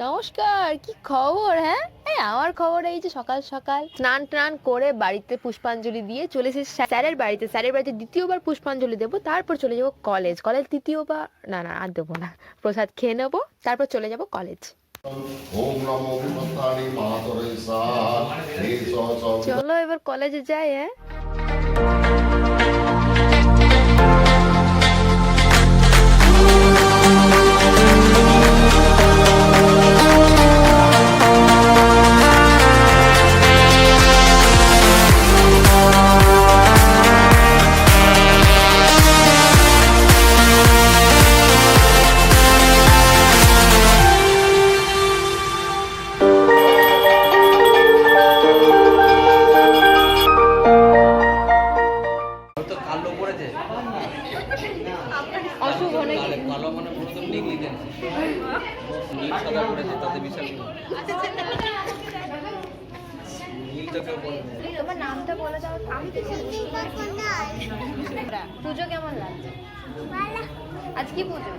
নমস্কার কি খবর হ্যাঁ? এই আমার খবর এই যে সকাল সকাল স্নান টান করে বাড়িতে পুষ্পাঞ্জলি দিয়ে চলে এসেছি। স্যারের বাড়িতে স্যারের বাড়িতে দ্বিতীয়বার পুষ্পাঞ্জলি দেবো তারপর চলে যাব কলেজ। কলেজ দ্বিতীয়বার না না আর দেবো না। প্রসাদ খেয়ে নেব তারপর চলে যাব কলেজ। চলো এবার কলেজে যাই হ্যাঁ? নীল সাদা পড়েছে তাতে বিশাল দাও আমি তো পুজো কেমন লাগছে? আজ কি পুজো?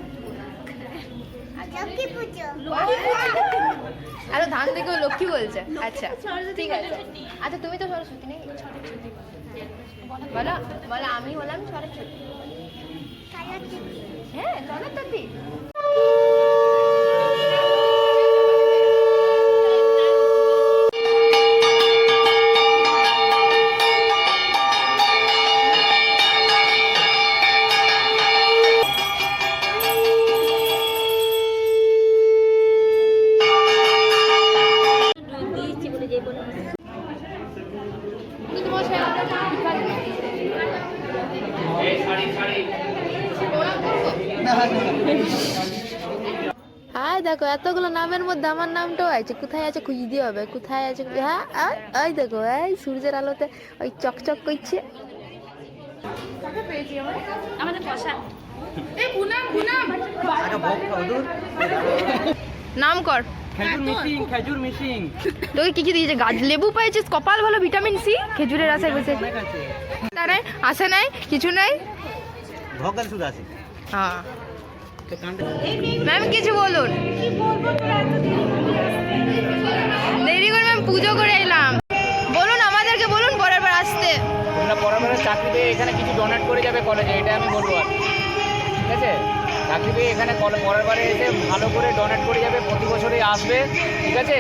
আরও ধান থেকে লক্ষ্মী বলছে। আচ্ছা ঠিক আছে। আচ্ছা তুমি তো সরস্বতী নেই বলো। বলো আমি হলাম সরস্বতী সরস্বতী হ্যাঁ দেখো এতগুলো নামের মধ্যে আমার নামটাও আছে। কোথায় আছে খুঁজে দিয়ে হবে? কোথায় আছে হ্যাঁ ওই দেখো এই সূর্যের আলোতে ওই চকচক করছে। নাম কর। খেজুর মিশিং তোকে কি কি দিয়েছে? গাছ লেবু পেয়েছিস কপাল ভালো ভিটামিন সি? খেজুরের আশায় বসে। তারে আসে নাই কিছু নাই? ভোগাল শুধু আছে। হ্যাঁ। তো কাণ্ডে ম্যাম কিছু বলুন। দেরি করে ম্যাম পুজো করে এলাম। বলুন আমাদেরকে বলুন পরের বার আসতে। তোমরা পরপরে চাকরি পেয়ে এখানে কিছু ডোনেট করে যাবে কলেজে এটা আমি বলব আর ঠিক আছে? চাকরি পেয়ে এখানে পরের বারে এসে ভালো করে ডোনেট করে যাবে প্রতি বছরই আসবে। ঠিক আছে?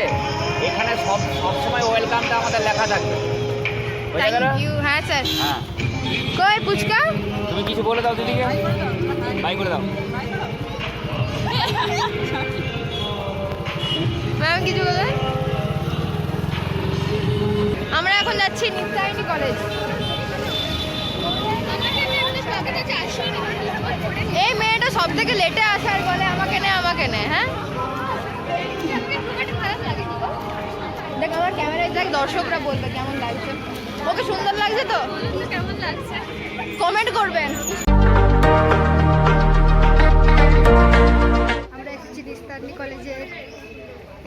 এখানে সব সবসময় ওয়েলকামটা আমাদের লেখা থাকবে। থ্যাংক ইউ হ্যাঁ স্যার। হ্যাঁ। কই পুচকা? তুমি কিছু বলে দাও দিদিকে? বাই করে দাও। ম্যাম কিছু বলে আমরা এখন যাচ্ছি নিত্যায়নী কলেজ এই মেয়েটা সব থেকে লেটে আসে আর বলে আমাকে নে আমাকে নে। হ্যাঁ? দেখ আমার ক্যামেরায় দেখ দর্শকরা বলবে কেমন লাগছে। ওকে সুন্দর লাগছে তো? কেমন লাগছে? কমেন্ট করবেন। এসেছি দিস্তারনি কলেজে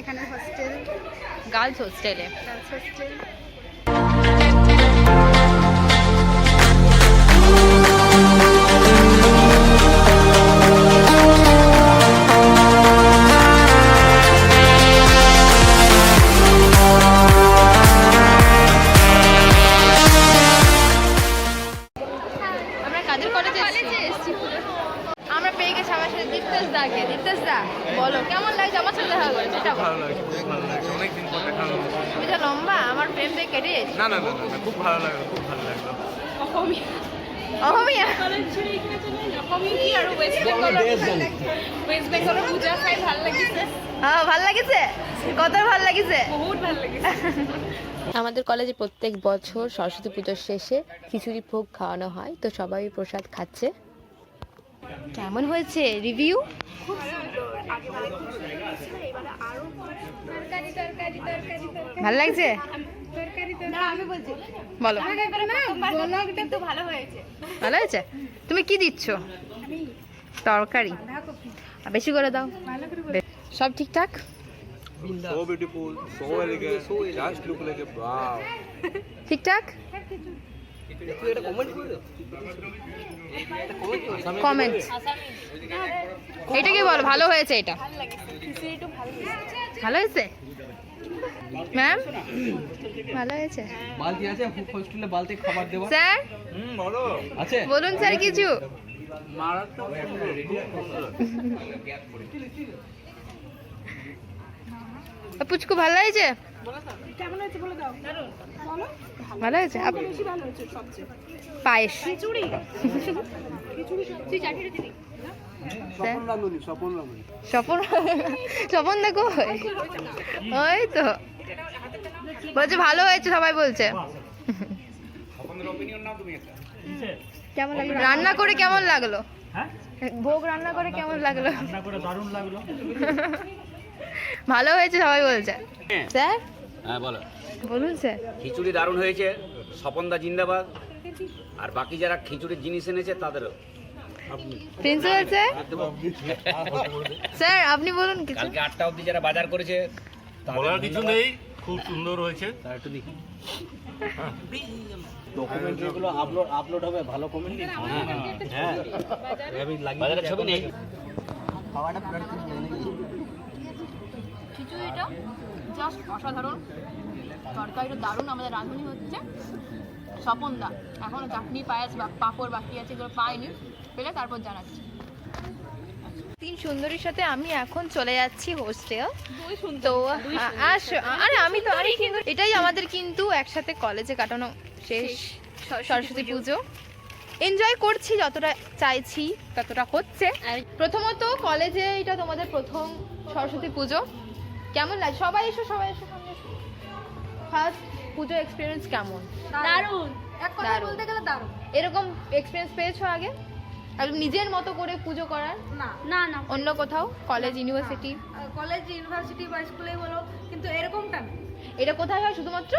এখানে হোস্টেল গার্লস হোস্টেলে। Girls hostel. বলো কেমন লাগছে? আমার সাথে দেখা এটা বলো। ভালো লাগছে খুব ভালো লাগছে। অনেকদিন পর দেখা হলো তো লম্বা? আমার প্রেম দিয়ে কেটে না না না না, খুব ভালো লাগল খুব ভালো লাগল। হ্যাঁ ভালো লাগিছে? কত ভালো লাগিছে? আমাদের কলেজে প্রত্যেক বছর সরস্বতী পুজোর শেষে খিচুড়ি ভোগ খাওয়ানো হয় তো সবাই প্রসাদ খাচ্ছে। কেমন হয়েছে? রিভিউ? ভালো লাগছে? বলো। ভালো হয়েছে? তুমি কি দিচ্ছ? তরকারি। বেশি করে দাও। সব ঠিকঠাক? ঠিকঠাক? এটা কমেন্ট কমেন্ট এটাকে বল? ভালো হয়েছে এটা? ভালো হয়েছে? ম্যাম ভালো হয়েছে। বালতি আছে হোস্টেলে বালতি খাবার দেওয়া স্যার আছে? বলুন স্যার কিছু। পুচকু ভালো হয়েছে? ভালো হয়েছে? পায়েস। স্বপন স্বপন দেখো ওই তো। বলছে ভালো হয়েছে সবাই বলছে। কেমন লাগল? রান্না করে কেমন লাগল? ভোগ রান্না করে কেমন লাগল? রান্না করে দারুণ লাগল। ভালো হয়েছে সবাই বলছে। স্যার? হ্যাঁ বলো। বলুন স্যার। খিচুড়ি দারুণ হয়েছে স্বপনদা জিন্দাবাদ। আর বাকি যারা খিচুড়ির জিনিস এনেছে তাদেরও। Principal sir? স্যার আপনি বলুন কিছু। কালকে আটটা অবধি যারা বাজার করেছে বলার কিছু নেই খুব সুন্দর হয়েছে। একটু দেখি। ডকুমেন্ট যেগুলো আপলোড আপলোড হবে ভালো কমেন্ট হ্যাঁ বাজারের ছবি নেই। খিচুড়িটা জাস্ট অসাধারণ। তরকারিটা দারুণ আমাদের রাঁধুনি হচ্ছে। স্বপনদা এখনও চাটনি পায়েস বা পাঁপড় বাকি আছে এগুলো পাইনি। পেলে তারপর জানাচ্ছি। তিন সুন্দরীর সাথে আমি এখন চলে যাচ্ছি হোস্টেল। তো আরে আমি তো আরে কিন্তু এটাই আমাদের কিন্তু একসাথে কলেজে কাটানো শেষ সরস্বতী পুজো। এনজয় করছি যতটা চাইছি ততটা হচ্ছে। প্রথমত কলেজে এটা তোমাদের প্রথম সরস্বতী পুজো। কেমন লাগে? সবাই এসো সবাই এসো সামনে ফার্স্ট পুজো এক্সপিরিয়েন্স কেমন? দারুণ। এক কথায় বলতে গেলে দারুণ। এরকম এক্সপিরিয়েন্স পেয়েছ আগে? একদম নিজের মতো করে পুজো করার? না। না না। অন্য কোথাও? কলেজ ইউনিভার্সিটি কলেজ ইউনিভার্সিটি বা স্কুলে বলো কিন্তু এরকমটা না। এটা কোথায় হয় শুধুমাত্র?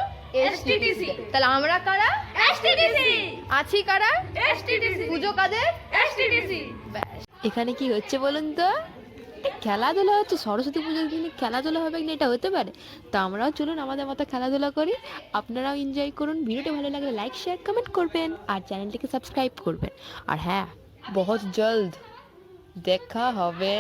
STTC তাহলে আমরা কারা? এসটিডিসি আছি কারা? এসটিডিসি পুজো কাদের? এসটিডিসি এখানে কি হচ্ছে বলুন তো? খেলাধুলা হচ্ছে সরস্বতী পুজোর দিনে খেলাধুলা হবে না এটা হতে পারে। তো আমরাও চলুন আমাদের মতো খেলাধুলা করি। আপনারাও এনজয় করুন। ভিডিওটি ভালো লাগলে লাইক শেয়ার কমেন্ট করবেন আর চ্যানেলটিকে সাবস্ক্রাইব করবেন। আর হ্যাঁ বহুত জলদ দেখা হবে।